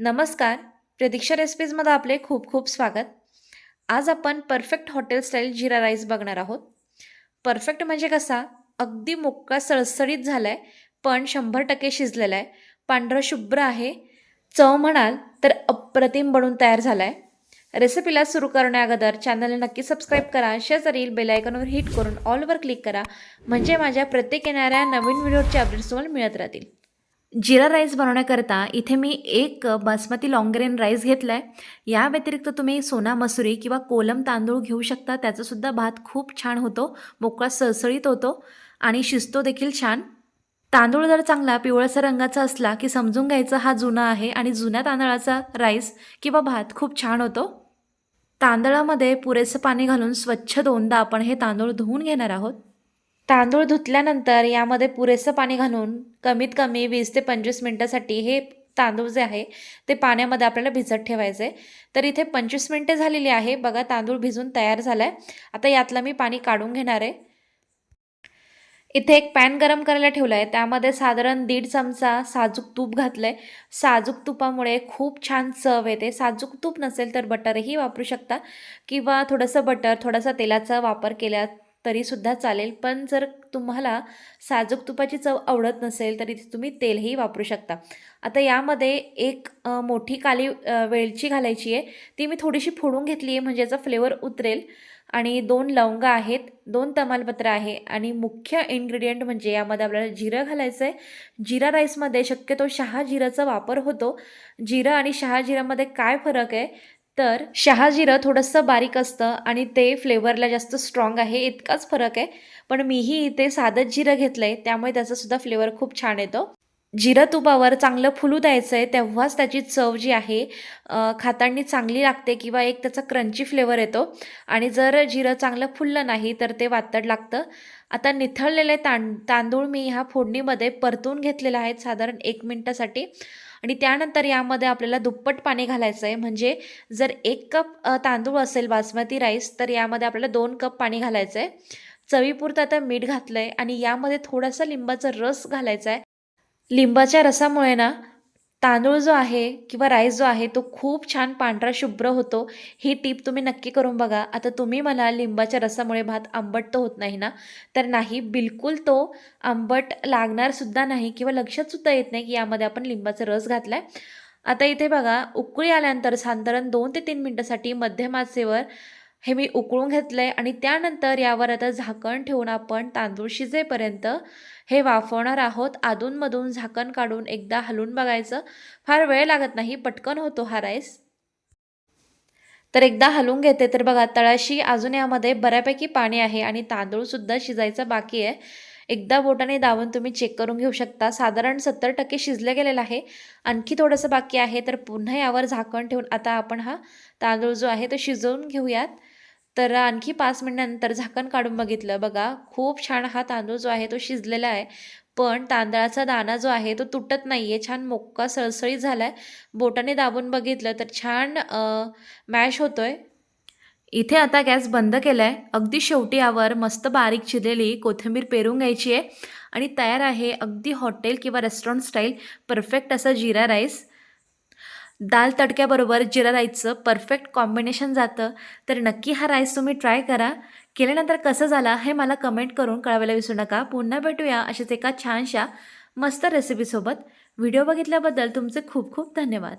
नमस्कार. प्रतीक्षा रेसिपीजमध्ये आपले खूप खूप स्वागत. आज आपण perfect hotel style jeera rice बघणार आहोत. परफेक्ट म्हणजे कसा? अगदी मोकळा सळसळीत झाला आहे पण शंभर टक्के शिजलेला आहे. पांढरं शुभ्र आहे. चव म्हणाल तर अप्रतिम बनून तयार झाला आहे रेसिपीला सुरू करण्याअगोदर चॅनलला नक्की सबस्क्राईब करा. शेजारील बेलायकनवर हिट करून ऑलवर क्लिक करा. म्हणजे माझ्या प्रत्येक येणाऱ्या नवीन व्हिडिओचे अपडेट्स तुम्हाला मिळत राहतील. जिरा राईस बनवण्याकरता इथे मी एक बासमती लाँग्रेन राईस घेतला आहे या व्यतिरिक्त तुम्ही सोना मसुरी किंवा कोलम तांदूळ घेऊ शकता. त्याचासुद्धा भात खूप छान होतो मोकळा सळसळीत होतो आणि शिजतो देखील छान. तांदूळ जर चांगला पिवळसर रंगाचा असला की समजून घ्यायचा हा जुना आहे आणि जुन्या तांदळाचा राईस किंवा भात खूप छान होतो. तांदळामध्ये पुरेसं पाणी घालून स्वच्छ दोनदा आपण हे तांदूळ धुवून घेणार आहोत. तांदूळ धुतल्यानंतर यामध्ये पुरेसं पाणी घालून कमीत कमी वीस ते पंचवीस मिनटासाठी हे तांदूळ जे आहे ते पाण्यामध्ये आपल्याला भिजत ठेवायचे तर इथे पंचवीस मिनटे झालेली आहे. बघा तांदूळ भिजून तयार झाला आहे आता यातलं मी पाणी काढून घेणार आहे. इथे एक पॅन गरम करायला ठेवलं आहे त्यामध्ये साधारण दीड चमचा साजूक तूप घातलं आहे साजूक तुपामुळे खूप छान चव येते. साजूक तूप नसेल तर बटरही वापरू शकता. किंवा थोडंसं बटर थोडासा तेलाचा वापर केला तरीसुद्धा चालेल. पण जर तुम्हाला साजूक तुपाची चव आवडत नसेल तरी तुम्ही तेलही वापरू शकता. आता यामध्ये एक मोठी काली वेलची घालायची आहे. ती मी थोडीशी फोडून घेतली आहे म्हणजे याचा फ्लेवर उतरेल. आणि दोन लवंगा आहेत दोन तमालपत्र आहे. आणि मुख्य इन्ग्रेडियंट म्हणजे यामध्ये आपल्याला जिरं घालायचं आहे जिरा राईसमध्ये शक्यतो शहा जिराचा वापर होतो. जिरं आणि शहा जिरामध्ये काय फरक आहे? तर शहाजिरं थोडंसं बारीक असतं आणि ते फ्लेवरला जास्त स्ट्रॉंग आहे इतकाच फरक आहे. पण मीही इथे साधंच जिरं घेतलं आहे त्यामुळे त्याचासुद्धा फ्लेवर खूप छान येतो. जिरं तुपावर चांगलं फुलू द्यायचं आहे तेव्हाच त्याची चव जी आहे खातांनी चांगली लागते किंवा एक त्याचा क्रंची फ्लेवर येतो. आणि जर जिरं चांगलं फुललं नाही तर ते वातड लागतं. आता निथळलेले तां तांदूळ मी ह्या फोडणीमध्ये परतून घेतलेले आहेत साधारण एक मिनटासाठी. आणि त्यानंतर यामध्ये आपल्याला दुप्पट पाणी घालायचं आहे म्हणजे जर एक कप तांदूळ असेल बासमती राईस तर यामध्ये आपल्याला दोन कप पाणी घालायचं आहे चवीपुरतं आता मीठ घातलं आहे आणि यामध्ये थोडासा लिंबाचा रस घालायचा आहे लिंबाच्या रसामुळे ना तांदूळ जो आहे किंवा राईस जो आहे तो खूप छान पांढरा शुभ्र होतो. ही टीप तुम्ही नक्की करून बघा. आता तुम्ही मला लिंबाच्या रसामुळे भात आंबट तर होत नाही ना? तर नाही बिलकुल तो आंबट लागणारसुद्धा नाही किंवा लक्षातसुद्धा येत नाही की यामध्ये आपण लिंबाचा रस घातला आहे आता इथे बघा उकळी आल्यानंतर साधारण दोन ते तीन मिनटासाठी मध्यम आचेवर हे मी उकळून घेतलं आहे आणि त्यानंतर यावर आता झाकण ठेवून आपण तांदूळ शिजेपर्यंत हे वाफवणार आहोत. अधूनमधून झाकण काढून एकदा हलवून बघायचं. फार वेळ लागत नाही पटकन होतो हा राईस. तर एकदा हलवून घेते तर बघा तळाशी अजून यामध्ये बऱ्यापैकी पाणी आहे आणि तांदूळसुद्धा शिजायचं बाकी आहे. एकदा बोटाने दाबून तुम्ही चेक करून घेऊ शकता. साधारण सत्तर टक्के शिजलं गेलेलं आहे. आणखी थोडंसं बाकी आहे तर पुन्हा यावर झाकण ठेवून आता आपण हा तांदूळ जो आहे तो शिजवून घेऊयात. तर आणखी पाच मिनिटानंतर झाकण काढून बघितलं. बघा खूप छान हा तांदूळ जो आहे तो शिजलेला आहे. पण तांदळाचा दाणा जो आहे तो तुटत नाही आहे छान मोक्का सळसळीत झाला आहे बोटाने दाबून बघितलं तर छान मॅश होतो आहे इथे आता गॅस बंद केला आहे अगदी शेवटी यावर मस्त बारीक चिरलेली कोथिंबीर पेरून घ्यायची आहे. आणि तयार आहे अगदी हॉटेल किंवा रेस्टॉरंट स्टाईल. परफेक्ट असा जिरा राईस. दाल तडक्याबरोबर जिरा राईसचं परफेक्ट कॉम्बिनेशन जातं. तर नक्की हा राईस तुम्ही ट्राय करा. केल्यानंतर कसं झाला हे मला कमेंट करून कळवायला विसरू नका. पुन्हा भेटूया अशाच एका छानशा मस्त रेसिपीसोबत व्हिडिओ बघितल्याबद्दल तुमचे खूप खूप धन्यवाद.